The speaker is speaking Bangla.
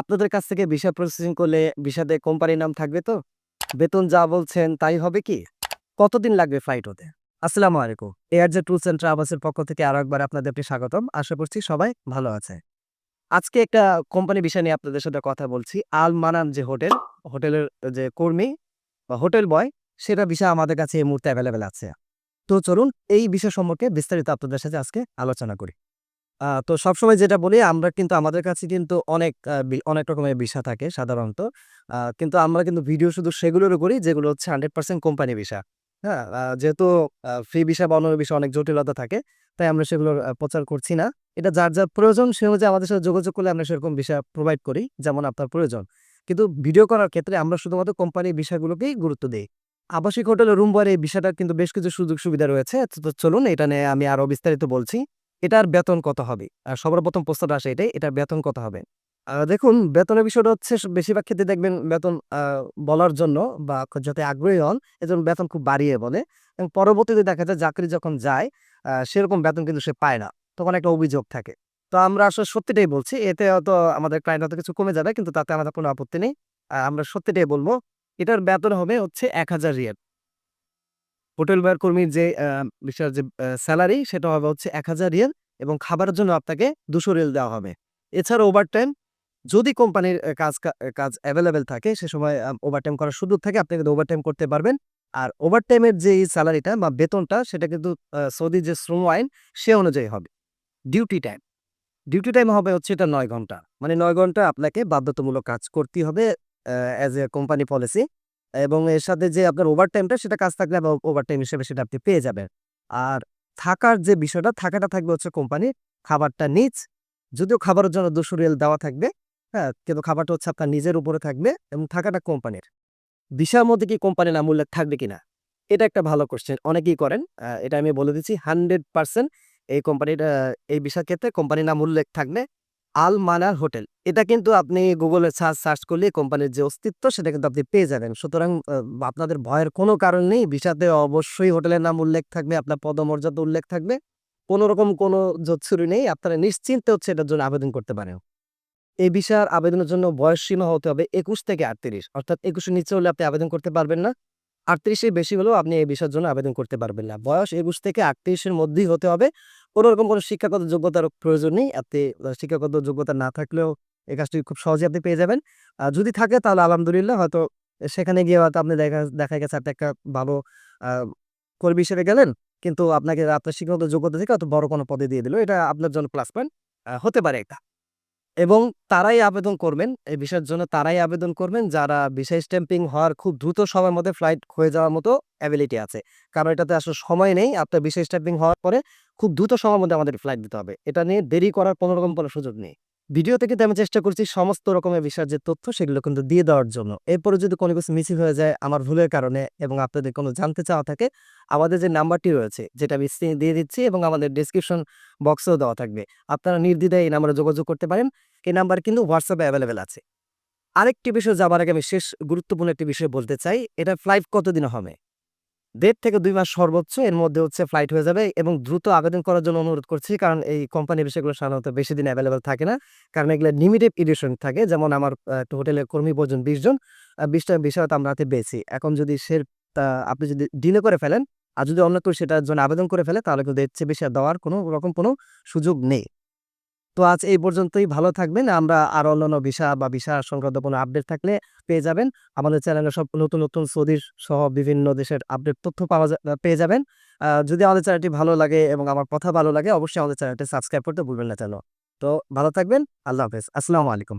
আপনাদের কাছ থেকে ভিসা প্রসেসিং করলে ভিসাতে কোম্পানির নাম থাকবে তো? বেতন যা বলছেন তাই হবে কি? কতদিন লাগবে ফ্লাইট হতে? আসসালামু আলাইকুম। এয়ারজে ট্যুরস অ্যান্ড ট্রাভেলসের পক্ষ থেকে আরও একবার আপনাদেরকে স্বাগতম। আশা করছি সবাই ভালো আছে। আজকে একটা কোম্পানি বিষয় নিয়ে আপনাদের সাথে কথা বলছি। আল মানান যে হোটেল, হোটেলের যে কর্মী বা হোটেল বয় সেটা বিষয় আমাদের কাছে এই মুহূর্তে অ্যাভেলেবেল আছে। তো চলুন এই বিষয় সম্পর্কে বিস্তারিত আপনাদের সাথে আজকে আলোচনা করি। তো সবসময় যেটা বলি আমরা কিন্তু আমাদের কাছে কিন্তু অনেক অনেক রকমের ভিসা থাকে সাধারণত। কিন্তু আমরা কিন্তু ভিডিও শুধু সেগুলোরও করি যেগুলো হচ্ছে 100% কোম্পানি ভিসা। হ্যাঁ? যেহেতু ফ্রি ভিসা বা অন্য ভিসা অনেক জটিলতা থাকে, তাই আমরা সেগুলোর প্রচার করছি না। এটা যার, যার প্রয়োজন সে অনুযায়ী আমাদের সাথে যোগাযোগ করলে আমরা সেরকম ভিসা প্রোভাইড করি যেমন আপনার প্রয়োজন। কিন্তু ভিডিও করার ক্ষেত্রে আমরা শুধুমাত্র কোম্পানির ভিসাগুলোকেই গুরুত্ব দেই। আবাসিক হোটেলের রুম বয়ের এই ভিসাটার কিন্তু বেশ কিছু সুযোগ সুবিধা রয়েছে। চলুন এটা নিয়ে আমি আরও বিস্তারিত বলছি। এটার বেতন কত হবে? আর সবার প্রথম প্রশ্নটা আসে এটাই, এটার বেতন কত হবে? দেখুন বেতনের বিষয়টা হচ্ছে বেশিরভাগ ক্ষেত্রে দেখবেন বেতন বলার জন্য বা যাতে আগ্রহী হন এজন্য বেতন খুব বাড়িয়ে বলে এবং পরবর্তীতে দেখা যায় চাকরি যখন যায় সেরকম বেতন কিন্তু সে পায় না। তখন একটা অভিযোগ থাকে। তো আমরা আসলে সত্যিটাই বলছি। এতে হয়তো আমাদের ক্লায়েন্ট হয়তো কিছু কমে যাবে কিন্তু তাতে আমাদের কোনো আপত্তি নেই। আমরা সত্যিটাই বলব এটার বেতন হবে হচ্ছে এক হাজার রিয়াল। হোটেল বয়ের কর্মীর যে ভিসার যে স্যালারি সেটা হবে হচ্ছে ৳১,০০০ রিয়াল এবং খাবারের জন্য আপনাকে ৳২০০ রিয়াল দেওয়া হবে। এছাড়া ওভারটাইম যদি কোম্পানির কাজ কাজ এভেইলেবল থাকে সে সময় ওভারটাইম করার সুযোগ থাকে আপনি কিন্তু ওভারটাইম করতে পারবেন। আর ওভারটাইমের যে স্যালারিটা বা বেতনটা সেটা কিন্তু সৌদি যে শ্রম আইন সে অনুযায়ী হবে। Duty time. ডিউটি টাইম হবে হচ্ছে এটা নয় ঘণ্টা। মানে নয় ঘণ্টা আপনাকে বাধ্যতামূলক কাজ করতেই হবে অ্যাজ এ কোম্পানি পলিসি এবং এর সাথে যে আপনার ওভারটাইমটা সেটা কাজ থাকলে আবার ওভারটাইম হিসেবে সেটা আপনি পেয়ে যাবেন। আর থাকার যে বিষয়টা থাকাটা থাকবে হচ্ছে কোম্পানির, খাবারটা নিজ। যদিও খাবারের জন্য ৳২০০ রিয়াল দেওয়া থাকবে, হ্যাঁ? কিন্তু খাবারটা হচ্ছে আপনার নিজের উপরে থাকবে এবং থাকাটা কোম্পানির। ভিসার মধ্যে কি কোম্পানির নাম উল্লেখ থাকবে কিনা? এটা একটা ভালো কোশ্চেন অনেকেই করেন। এটা আমি বলে দিচ্ছি 100% এই কোম্পানির এই ভিসার ক্ষেত্রে কোম্পানির নাম উল্লেখ থাকবে আল মানার হোটেল। এটা কিন্তু আপনি গুগলে সার্চ সার্চ করলে কোম্পানির যে অস্তিত্ব সেটা কিন্তু আপনি পেয়ে যাবেন। সুতরাং আপনাদের ভয়ের কোনো কারণ নেই। ভিসাতে অবশ্যই হোটেলের নাম উল্লেখ থাকবে, আপনার পদমর্যাদা উল্লেখ থাকবে। কোনো রকম কোনো জোচ্ছুরি নেই। আপনারা নিশ্চিন্তে হচ্ছে এটার জন্য আবেদন করতে পারেন। এই ভিসার আবেদনের জন্য বয়স সীমা হতে হবে ২১ থেকে ৩৮ অর্থাৎ একুশের নিচে হলে আপনি আবেদন করতে পারবেন না। ৩৮ এর বেশি হলেও আপনি এই বিষয়ের জন্য আবেদন করতে পারবেন না। বয়স ২১ থেকে আটত্রিশের মধ্যেই হতে হবে। কোনো রকম কোনো শিক্ষাগত যোগ্যতার প্রয়োজন নেই। আপনি শিক্ষাগত যোগ্যতা না থাকলেও এই কাজটি খুব সহজে আপনি পেয়ে যাবেন। আর যদি থাকে তাহলে আলহামদুলিল্লাহ হয়তো সেখানে গিয়ে হয়তো আপনি দেখা দেখা গেছে আপনি একটা ভালো কর্মী হিসেবে গেলেন। কিন্তু আপনাকে আপনার শিক্ষাগত যোগ্যতা থেকে অত বড় কোনো পদে দিয়ে দিল। এটা আপনার জন্য প্লাস পয়েন্ট হতে পারে এটা। এবং তারাই আবেদন করবেন, এই বিষয়ের জন্য তারাই আবেদন করবেন যারা বিষয় স্ট্যাম্পিং হওয়ার খুব দ্রুত সময়ের মধ্যে ফ্লাইট হয়ে যাওয়ার মতো অ্যাবিলিটি আছে। কারণ এটাতে আসলে সময় নেই। আপনার বিষয় স্ট্যাম্পিং হওয়ার পরে খুব দ্রুত সময়ের মধ্যে আমাদের ফ্লাইট দিতে হবে। এটা নিয়ে দেরি করার কোনো রকম কোনো সুযোগ নেই। ভিডিওতে কিন্তু আমি চেষ্টা করছি সমস্ত রকমের ভিসার যে তথ্য সেগুলো কিন্তু দিয়ে দেওয়ার জন্য। এরপরে যদি কোনো কিছু মিসিং হয়ে যায় আমার ভুলের কারণে এবং আপনাদের কোনো জানতে চাওয়া থাকে, আমাদের যে নাম্বারটি রয়েছে যেটা আমি দিয়ে দিচ্ছি এবং আমাদের ডেসক্রিপশন বক্সেও দেওয়া থাকবে। আপনারা নির্দ্বিধায় এই নাম্বারে যোগাযোগ করতে পারেন। এই নাম্বার কিন্তু হোয়াটসঅ্যাপে অ্যাভেলেবেল আছে। আরেকটি বিষয় যাবার আগে আমি শেষ গুরুত্বপূর্ণ একটি বিষয় বলতে চাই। এটা ফ্লাইট কতদিন হবে? ১.৫ থেকে দুই মাস সর্বোচ্চ, এর মধ্যে হচ্ছে ফ্লাইট হয়ে যাবে এবং দ্রুত আবেদন করার জন্য অনুরোধ করছি। কারণ এই কোম্পানির বিষয়গুলো সাধারণত বেশি দিন অ্যাভেলেবেল থাকে না। কারণ এগুলো লিমিটেড এডিশন থাকে। যেমন আমার হোটেলের কর্মী প্রয়োজন ২০ জন। আ ২০ টা ভিসা আমরা হাতে পেয়েছি। এখন যদি সে আপনি যদি ডিলে করে ফেলেন, আর যদি অন্য কেউ সেটার জন্য আবেদন করে ফেলে, তাহলে কিন্তু এর চেয়ে বেশি দেওয়ার কোনো রকম কোনো সুযোগ নেই। তো আজ এই পর্যন্তই ভালো থাকবেন। আমরা আর অন্যান্য ভিসা বা ভিসা সংক্রান্ত কোনো আপডেট থাকলে পেয়ে যাবেন। আমাদের চ্যানেলে সব নতুন, নতুন সৌদির সহ বিভিন্ন দেশের আপডেট তথ্য পাওয়া পেয়ে যাবেন। যদি আমাদের চ্যানেলটি ভালো লাগে এবং আমার কথা ভালো লাগে অবশ্যই আমাদের চ্যানেলটি সাবস্ক্রাইব করতে ভুলবেন না যেন। তো ভালো থাকবেন। আল্লাহ হাফেজ। আসসালামু আলাইকুম।